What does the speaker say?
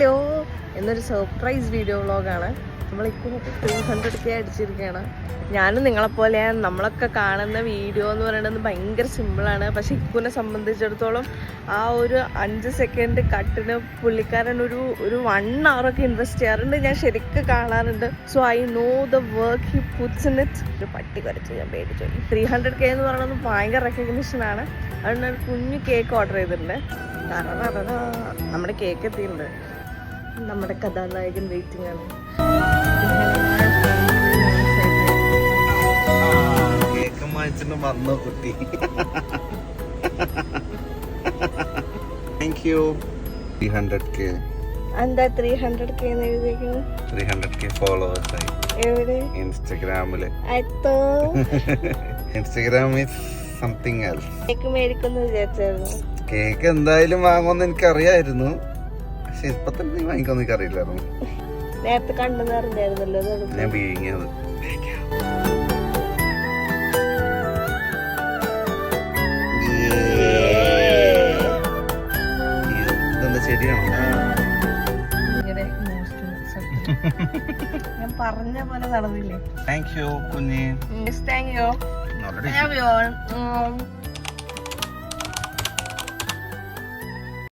Hello. എന്നൊരു surprise video വ്ളോഗാണ് നമ്മൾ ഇപ്പോൾ ത്രീ ഹൺഡ്രഡ് കെ അടിച്ചിരിക്കുകയാണ്. ഞാനും നിങ്ങളെപ്പോലെ നമ്മളൊക്കെ കാണുന്ന വീഡിയോ എന്ന് പറയുന്നത് ഭയങ്കര സിമ്പിളാണ് പക്ഷെ ഇക്കുനെ സംബന്ധിച്ചിടത്തോളം ആ ഒരു അഞ്ച് സെക്കൻഡ് കട്ടിന് പുള്ളിക്കാരൻ ഒരു ഒരു വൺ അവറൊക്കെ ഇൻവെസ്റ്റ് ചെയ്യാറുണ്ട്. ഞാൻ ശരിക്കും കാണാറുണ്ട്. So I know the work he puts in it ഒരു പട്ടി കുറച്ച് ഞാൻ പേടിച്ചു ത്രീ ഹൺഡ്രഡ് കെ എന്ന് പറയുന്നത് ഭയങ്കര റെക്കഗ്നിഷൻ ആണ്. അതുകൊണ്ട് കുഞ്ഞു കേക്ക് ഓർഡർ ചെയ്തിട്ടുണ്ട്. നമ്മുടെ കേക്ക് എത്തിയിട്ടുണ്ട്. നമ്മുടെ കഥാനായകൻ വെയിറ്റിംഗ് ആണ്. കേക്ക് വാങ്ങിച്ചിട്ട് വന്നോ കുട്ടി thank you three hundred K എന്താ ത്രീ ഹൺഡ്രഡ് കെ എന്ന് എഴുതിയിരിക്കുന്നത് ത്രീ ഹൺഡ്രഡ് കെ ഫോളോവേഴ്സ് ആയി. എവിടെ? ഇൻസ്റ്റഗ്രാമിൽ അത്തോ Instagram is something else cake മേടിക്കുന്നു വിചാരിച്ചായിരുന്നു. കേക്ക് എന്തായാലും വാങ്ങുമെന്ന് എനിക്ക് അറിയായിരുന്നു പക്ഷെ ഇപ്പൊ തന്നെ നീ വാങ്ങിക്കുമെന്ന് എനിക്ക് അറിയില്ലായിരുന്നു നേരത്തെ കണ്ടെന്ന് അറിഞ്ഞായിരുന്നല്ലോ ഞാൻ വീങ്ങിയത്. ഞാൻ പറഞ്ഞ പോലെ നടന്നില്ലേ? താങ്ക് യു കുഞ്ഞ്. Thank you